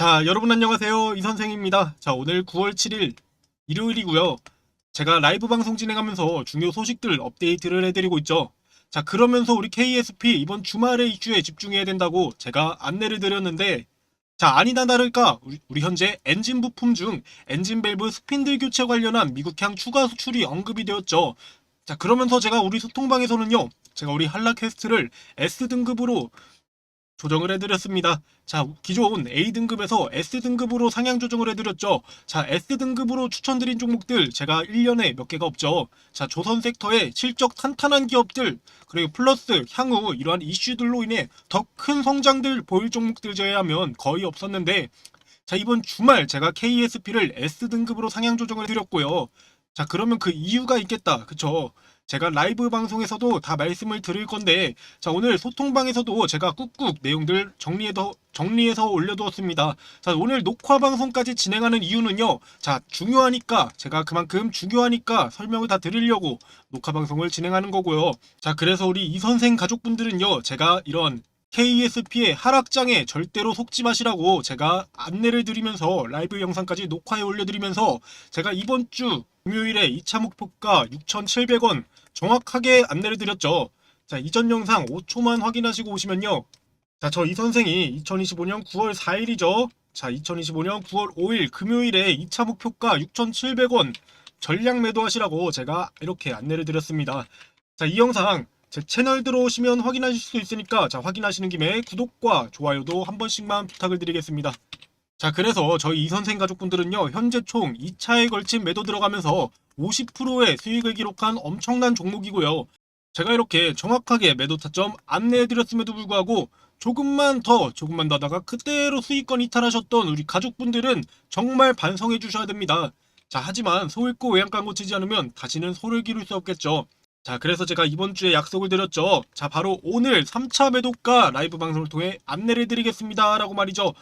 자, 여러분 안녕하세요. 이 선생입니다. 자, 오늘 9월 7일 일요일이고요. 제가 라이브 방송 진행하면서 중요 소식들 업데이트를 해드리고 있죠. 자, 그러면서 우리 KSP 이번 주말에 이슈에 집중해야 된다고 제가 안내를 드렸는데, 자, 아니나 다를까 우리, 우리 현재 엔진 부품 중 엔진 밸브 스핀들 교체 관련한 미국향 추가 수출이 언급이 되었죠. 자, 그러면서 제가 우리 소통방에서는요, 제가 우리 한라 퀘스트를 S등급으로 조정을 해드렸습니다. 자, 기존 A등급에서 S등급으로 상향 조정을 해드렸죠. 자, S등급으로 추천드린 종목들 제가 1년에 몇 개가 없죠. 자, 조선 섹터의 실적 탄탄한 기업들, 그리고 플러스 향후 이러한 이슈들로 인해 더 큰 성장들 보일 종목들 제외하면 거의 없었는데, 자, 이번 주말 제가 KSP를 S등급으로 상향 조정을 해드렸고요. 자, 그러면 그 이유가 있겠다. 그쵸? 제가 라이브 방송에서도 다 말씀을 드릴 건데, 자, 오늘 소통방에서도 제가 꾹꾹 내용들 정리해서, 정리해서 올려두었습니다. 자, 오늘 녹화 방송까지 진행하는 이유는요, 자, 중요하니까, 제가 그만큼 중요하니까 설명을 다 드리려고 녹화 방송을 진행하는 거고요. 자, 그래서 우리 이 선생 가족분들은요, 제가 이런 KSP의 하락장에 절대로 속지 마시라고 제가 안내를 드리면서 라이브 영상까지 녹화해 올려드리면서 제가 이번 주 금요일에 2차 목표가 6,700원 정확하게 안내를 드렸죠. 자, 이전 영상 5초만 확인하시고 오시면요. 자, 저 이 선생이 2025년 9월 4일이죠. 자, 2025년 9월 5일 금요일에 2차 목표가 6,700원 전량 매도하시라고 제가 이렇게 안내를 드렸습니다. 자, 이 영상 제 채널 들어오시면 확인하실 수 있으니까 자, 확인하시는 김에 구독과 좋아요도 한 번씩만 부탁을 드리겠습니다. 자, 그래서 저희 이 선생 가족분들은요, 현재 총 2차에 걸친 매도 들어가면서 50%의 수익을 기록한 엄청난 종목이고요. 제가 이렇게 정확하게 매도 타점 안내해드렸음에도 불구하고 조금만 더, 조금만 더 하다가 그대로 수익권 이탈하셨던 우리 가족분들은 정말 반성해 주셔야 됩니다. 자, 하지만 소 잃고 외양간 고치지 않으면 다시는 소를 기를 수 없겠죠. 자, 그래서 제가 이번 주에 약속을 드렸죠. 자, 바로 오늘 3차 매도가 라이브 방송을 통해 안내를 드리겠습니다. 라고 말이죠.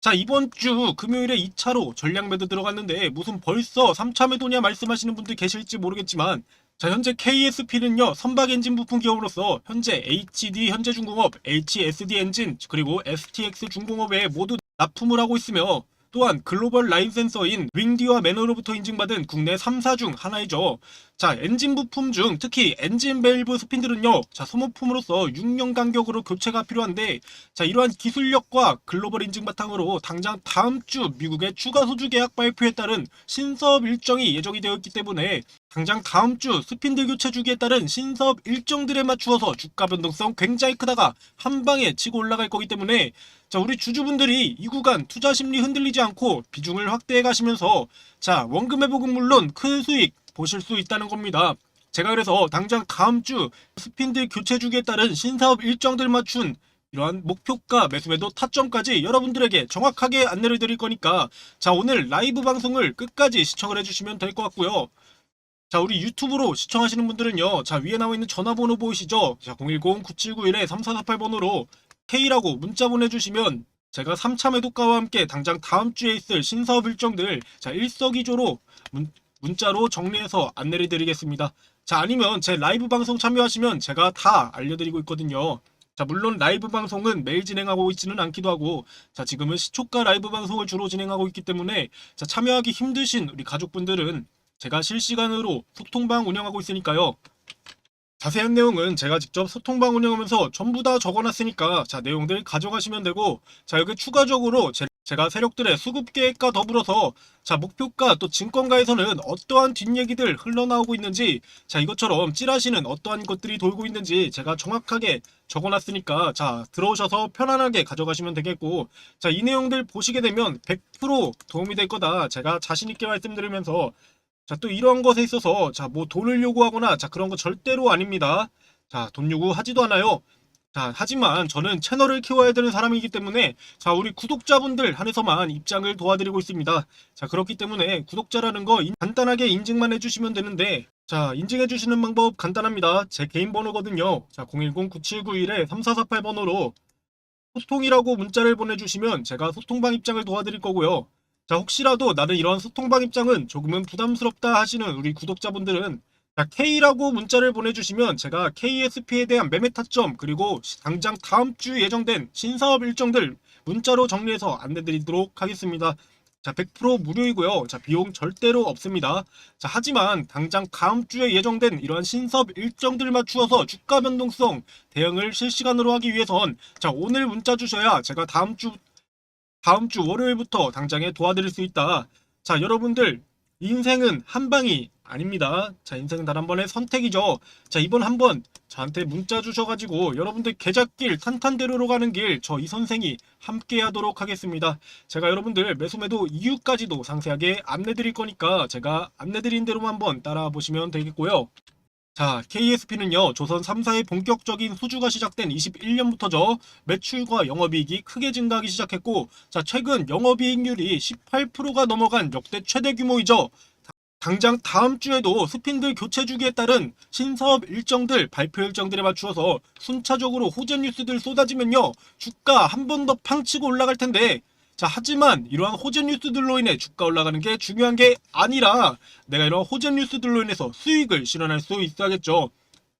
자, 이번 주 금요일에 2차로 전량 매도 들어갔는데 무슨 벌써 3차 매도냐 말씀하시는 분들 계실지 모르겠지만 자, 현재 KSP는요, 선박 엔진 부품 기업으로서 현재 HD 현대중공업, HSD 엔진, 그리고 STX 중공업에 모두 납품을 하고 있으며 또한 글로벌 라이센서인 윙디와 매너로부터 인증받은 국내 3사 중 하나이죠. 자, 엔진 부품 중 특히 엔진 밸브 스핀들은요, 자, 소모품으로서 6년 간격으로 교체가 필요한데, 자, 이러한 기술력과 글로벌 인증 바탕으로 당장 다음 주 미국의 추가 소주 계약 발표에 따른 신사업 일정이 예정이 되어 있기 때문에 당장 다음 주 스핀들 교체 주기에 따른 신사업 일정들에 맞추어서 주가 변동성 굉장히 크다가 한 방에 치고 올라갈 거기 때문에 자, 우리 주주분들이 이 구간 투자 심리 흔들리지 않고 비중을 확대해 가시면서 자, 원금 회복은 물론 큰 수익 보실 수 있다는 겁니다. 제가 그래서 당장 다음 주 스핀들 교체 주기에 따른 신사업 일정들 맞춘 이러한 목표가 매수매도 타점까지 여러분들에게 정확하게 안내를 드릴 거니까 자 오늘 라이브 방송을 끝까지 시청을 해주시면 될 것 같고요. 자 우리 유튜브로 시청하시는 분들은요 자 위에 나와 있는 전화번호 보이시죠? 자 010-9791-3448번호로 K라고 문자 보내주시면 제가 3차 매도가와 함께 당장 다음 주에 있을 신사업 일정들 자 일석이조로 문, 문자로 정리해서 안내를 드리겠습니다. 자 아니면 제 라이브 방송 참여하시면 제가 다 알려드리고 있거든요. 자 물론 라이브 방송은 매일 진행하고 있지는 않기도 하고 자 지금은 시초가 라이브 방송을 주로 진행하고 있기 때문에 자 참여하기 힘드신 우리 가족분들은 제가 실시간으로 소통방 운영하고 있으니까요. 자세한 내용은 제가 직접 소통방 운영하면서 전부 다 적어놨으니까 자 내용들 가져가시면 되고 자 여기 추가적으로 제, 제가 세력들의 수급 계획과 더불어서 자 목표가 또 증권가에서는 어떠한 뒷얘기들 흘러나오고 있는지 자 이것처럼 찌라시는 어떠한 것들이 돌고 있는지 제가 정확하게 적어놨으니까 자 들어오셔서 편안하게 가져가시면 되겠고 자 이 내용들 보시게 되면 100% 도움이 될 거다 제가 자신있게 말씀드리면서 자, 또 이런 것에 있어서, 자, 뭐 돈을 요구하거나, 자, 그런 거 절대로 아닙니다. 자, 돈 요구하지도 않아요. 자, 하지만 저는 채널을 키워야 되는 사람이기 때문에, 자, 우리 구독자분들 한해서만 입장을 도와드리고 있습니다. 자, 그렇기 때문에 구독자라는 거 인- 간단하게 인증만 해주시면 되는데, 자, 인증해주시는 방법 간단합니다. 제 개인 번호거든요. 자, 010-9791-3448번호로 소통이라고 문자를 보내주시면 제가 소통방 입장을 도와드릴 거고요. 자, 혹시라도 나는 이런 소통방 입장은 조금은 부담스럽다 하시는 우리 구독자분들은 자, K라고 문자를 보내주시면 제가 KSP에 대한 매매 타점 그리고 당장 다음 주 예정된 신사업 일정들 문자로 정리해서 안내드리도록 하겠습니다. 자, 100% 무료이고요. 자, 비용 절대로 없습니다. 자, 하지만 당장 다음 주에 예정된 이러한 신섭 일정들 맞추어서 주가 변동성 대응을 실시간으로 하기 위해선 자, 오늘 문자 주셔야 제가 다음 주 다음 주 월요일부터 당장에 도와드릴 수 있다. 자, 여러분들 인생은 한 방이 아닙니다. 자, 인생은 단 한 번의 선택이죠. 자, 이번 한 번 저한테 문자 주셔가지고 여러분들 계작길 탄탄대로로 가는 길 저 이 선생이 함께 하도록 하겠습니다. 제가 여러분들 매수매도 이유까지도 상세하게 안내 드릴 거니까 제가 안내 드린 대로만 한번 따라 보시면 되겠고요. 자, KSP는요, 조선 3사의 본격적인 수주가 시작된 21년부터죠, 매출과 영업이익이 크게 증가하기 시작했고, 자, 최근 영업이익률이 18%가 넘어간 역대 최대 규모이죠. 당장 다음 주에도 스핀들 교체 주기에 따른 신사업 일정들, 발표 일정들에 맞추어서 순차적으로 호재 뉴스들 쏟아지면요, 주가 한 번 더 팡치고 올라갈 텐데, 자, 하지만 이러한 호재 뉴스들로 인해 주가 올라가는 게 중요한 게 아니라 내가 이런 호재 뉴스들로 인해서 수익을 실현할 수 있어야겠죠.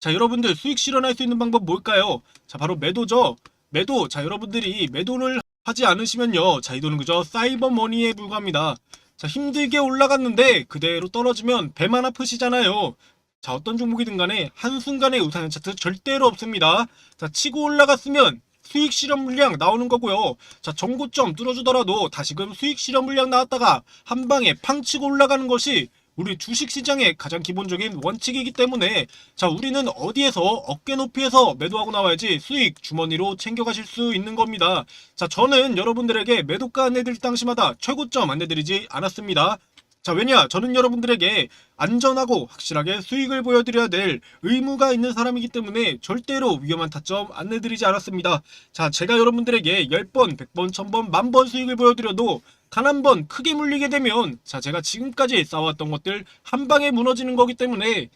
자, 여러분들 수익 실현할 수 있는 방법 뭘까요? 자, 바로 매도죠. 매도. 자, 여러분들이 매도를 하지 않으시면요. 자, 이 돈은 그저 사이버 머니에 불과합니다. 자, 힘들게 올라갔는데 그대로 떨어지면 배만 아프시잖아요. 자, 어떤 종목이든 간에 한순간에 우상향 차트 절대로 없습니다. 자, 치고 올라갔으면 수익 실현 물량 나오는 거고요. 자, 정고점 뚫어주더라도 다시금 수익 실현 물량 나왔다가 한 방에 팡 치고 올라가는 것이 우리 주식 시장의 가장 기본적인 원칙이기 때문에 자, 우리는 어디에서 어깨 높이에서 매도하고 나와야지 수익 주머니로 챙겨가실 수 있는 겁니다. 자, 저는 여러분들에게 매도가 안내드릴 당시마다 최고점 안내드리지 않았습니다. 자, 왜냐? 저는 여러분들에게 안전하고 확실하게 수익을 보여드려야 될 의무가 있는 사람이기 때문에 절대로 위험한 타점 안내드리지 않았습니다. 자, 제가 여러분들에게 10번, 100번, 1000번, 만번 수익을 보여드려도 단 한 번 크게 물리게 되면 자, 제가 지금까지 쌓아왔던 것들 한 방에 무너지는 거기 때문에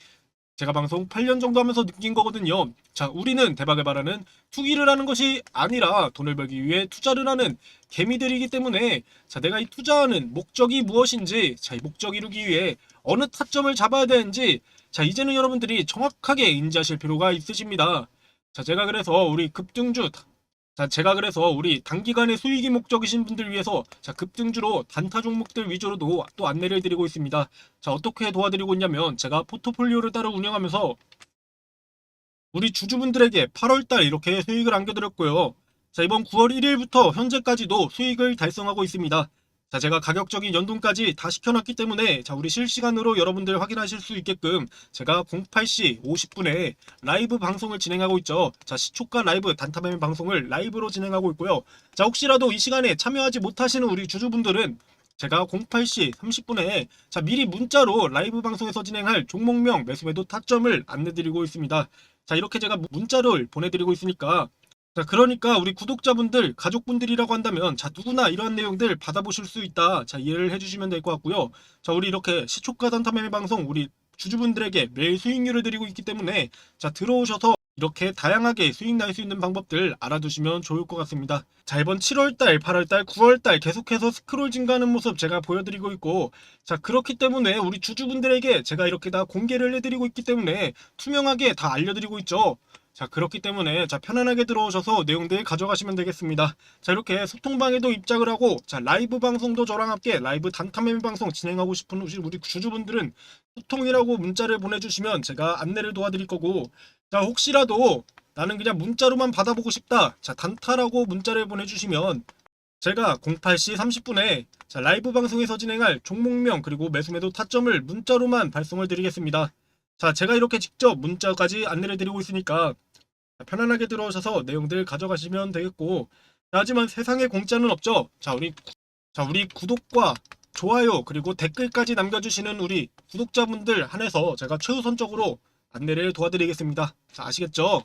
제가 방송 8년 정도 하면서 느낀 거거든요. 자, 우리는 대박을 바라는 투기를 하는 것이 아니라 돈을 벌기 위해 투자를 하는 개미들이기 때문에 자, 내가 이 투자하는 목적이 무엇인지 자, 이 목적 이루기 위해 어느 타점을 잡아야 되는지 자, 이제는 여러분들이 정확하게 인지하실 필요가 있으십니다. 자, 제가 그래서 우리 급등주 자, 제가 그래서 우리 단기간의 수익이 목적이신 분들 위해서 자, 급등주로 단타 종목들 위주로도 또 안내를 드리고 있습니다. 자, 어떻게 도와드리고 있냐면 제가 포트폴리오를 따로 운영하면서 우리 주주분들에게 8월달 이렇게 수익을 안겨드렸고요. 자, 이번 9월 1일부터 현재까지도 수익을 달성하고 있습니다. 자, 제가 가격적인 연동까지 다 시켜놨기 때문에 자, 우리 실시간으로 여러분들 확인하실 수 있게끔 제가 08시 50분에 라이브 방송을 진행하고 있죠. 자, 시초가 라이브 단타매매 방송을 라이브로 진행하고 있고요. 자, 혹시라도 이 시간에 참여하지 못하시는 우리 주주분들은 제가 08시 30분에 자, 미리 문자로 라이브 방송에서 진행할 종목명 매수매도 타점을 안내드리고 있습니다. 자, 이렇게 제가 문자를 보내드리고 있으니까 자, 그러니까 우리 구독자분들, 가족분들이라고 한다면 자, 누구나 이러한 내용들 받아보실 수 있다. 자, 이해를 해주시면 될 것 같고요. 자, 우리 이렇게 시초가 단타매매 방송 우리 주주분들에게 매일 수익률을 드리고 있기 때문에 자, 들어오셔서 이렇게 다양하게 수익 날 수 있는 방법들 알아두시면 좋을 것 같습니다. 자, 이번 7월달, 8월달, 9월달 계속해서 스크롤 증가하는 모습 제가 보여드리고 있고, 자, 그렇기 때문에 우리 주주분들에게 제가 이렇게 다 공개를 해드리고 있기 때문에 투명하게 다 알려드리고 있죠. 자, 그렇기 때문에 자, 편안하게 들어오셔서 내용들 가져가시면 되겠습니다. 자, 이렇게 소통방에도 입장을 하고, 자, 라이브 방송도 저랑 함께 라이브 단타매매 방송 진행하고 싶은 우리 주주분들은 소통이라고 문자를 보내주시면 제가 안내를 도와드릴 거고, 자, 혹시라도 나는 그냥 문자로만 받아보고 싶다. 자, 단타라고 문자를 보내주시면 제가 08시 30분에 자, 라이브 방송에서 진행할 종목명 그리고 매수매도 타점을 문자로만 발송을 드리겠습니다. 자, 제가 이렇게 직접 문자까지 안내를 드리고 있으니까 편안하게 들어오셔서 내용들 가져가시면 되겠고 자, 하지만 세상에 공짜는 없죠. 자, 우리 자, 우리 구독과 좋아요 그리고 댓글까지 남겨주시는 우리 구독자분들 한해서 제가 최우선적으로 안내를 도와드리겠습니다. 자, 아시겠죠?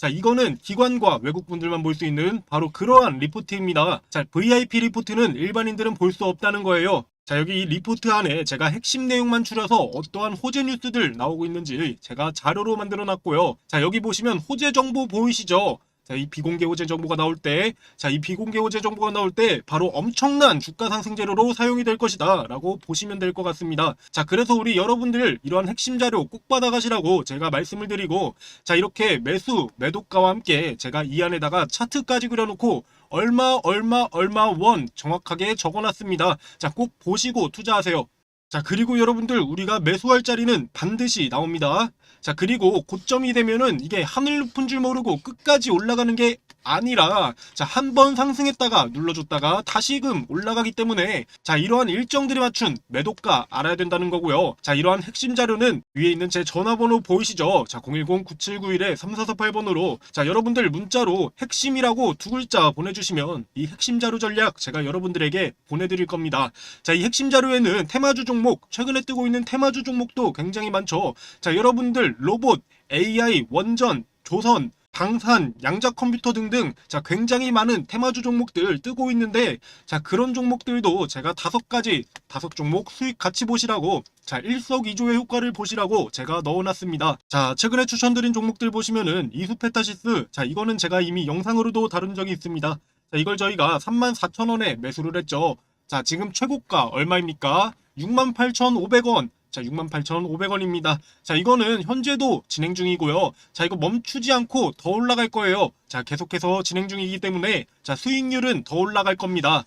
자, 이거는 기관과 외국분들만 볼 수 있는 바로 그러한 리포트입니다. 자, VIP 리포트는 일반인들은 볼 수 없다는 거예요. 자 여기 이 리포트 안에 제가 핵심 내용만 추려서 어떠한 호재 뉴스들 나오고 있는지 제가 자료로 만들어 놨고요. 자 여기 보시면 호재 정보 보이시죠? 자, 이 비공개 호재 정보가 나올 때, 자, 이 비공개 호재 정보가 나올 때 바로 엄청난 주가 상승 재료로 사용이 될 것이다 라고 보시면 될 것 같습니다. 자, 그래서 우리 여러분들 이러한 핵심 자료 꼭 받아가시라고 제가 말씀을 드리고, 자, 이렇게 매수, 매도가와 함께 제가 이 안에다가 차트까지 그려놓고 얼마, 얼마, 얼마 원 정확하게 적어놨습니다. 자, 꼭 보시고 투자하세요. 자, 그리고 여러분들 우리가 매수할 자리는 반드시 나옵니다. 자, 그리고 고점이 되면은 이게 하늘 높은 줄 모르고 끝까지 올라가는 게 아니라 자, 한 번 상승했다가 눌러줬다가 다시금 올라가기 때문에 자, 이러한 일정들에 맞춘 매도가 알아야 된다는 거고요. 자, 이러한 핵심 자료는 위에 있는 제 전화번호 보이시죠? 자, 010-9791-3448번으로 자, 여러분들 문자로 핵심이라고 두 글자 보내주시면 이 핵심 자료 전략 제가 여러분들에게 보내드릴 겁니다. 자, 이 핵심 자료에는 테마주 종목, 최근에 뜨고 있는 테마주 종목도 굉장히 많죠. 자, 여러분들 로봇, AI, 원전, 조선, 방산, 양자 컴퓨터 등등 자 굉장히 많은 테마주 종목들 뜨고 있는데 자 그런 종목들도 제가 다섯 가지 다섯 종목 수익 같이 보시라고 자 일석이조의 효과를 보시라고 제가 넣어놨습니다. 자 최근에 추천드린 종목들 보시면은 이수페타시스 자 이거는 제가 이미 영상으로도 다룬 적이 있습니다. 자 이걸 저희가 34,000원에 매수를 했죠. 자 지금 최고가 얼마입니까? 68,500원. 자, 68,500원입니다. 자, 이거는 현재도 진행 중이고요. 자, 이거 멈추지 않고 더 올라갈 거예요. 자, 계속해서 진행 중이기 때문에 자, 수익률은 더 올라갈 겁니다.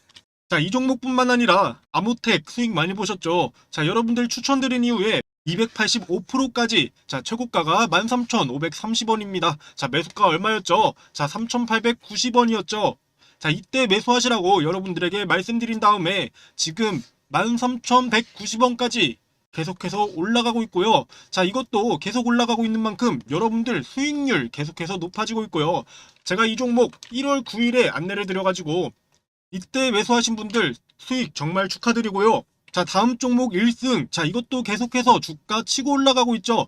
자, 이 종목뿐만 아니라 아무텍 수익 많이 보셨죠? 자, 여러분들 추천드린 이후에 285%까지 자 최고가가 13,530원입니다. 자 매수가 얼마였죠? 자 3,890원이었죠. 자 이때 매수하시라고 여러분들에게 말씀드린 다음에 지금 13,190원까지 계속해서 올라가고 있고요. 자, 이것도 계속 올라가고 있는 만큼 여러분들 수익률 계속해서 높아지고 있고요. 제가 이 종목 1월 9일에 안내를 드려가지고 이때 매수하신 분들 수익 정말 축하드리고요. 자, 다음 종목 1승. 자, 이것도 계속해서 주가 치고 올라가고 있죠.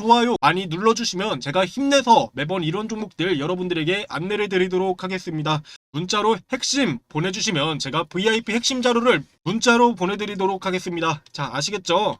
좋아요 많이 눌러주시면 제가 힘내서 매번 이런 종목들 여러분들에게 안내를 드리도록 하겠습니다. 문자로 핵심 보내주시면 제가 VIP 핵심 자료를 문자로 보내드리도록 하겠습니다. 자, 아시겠죠?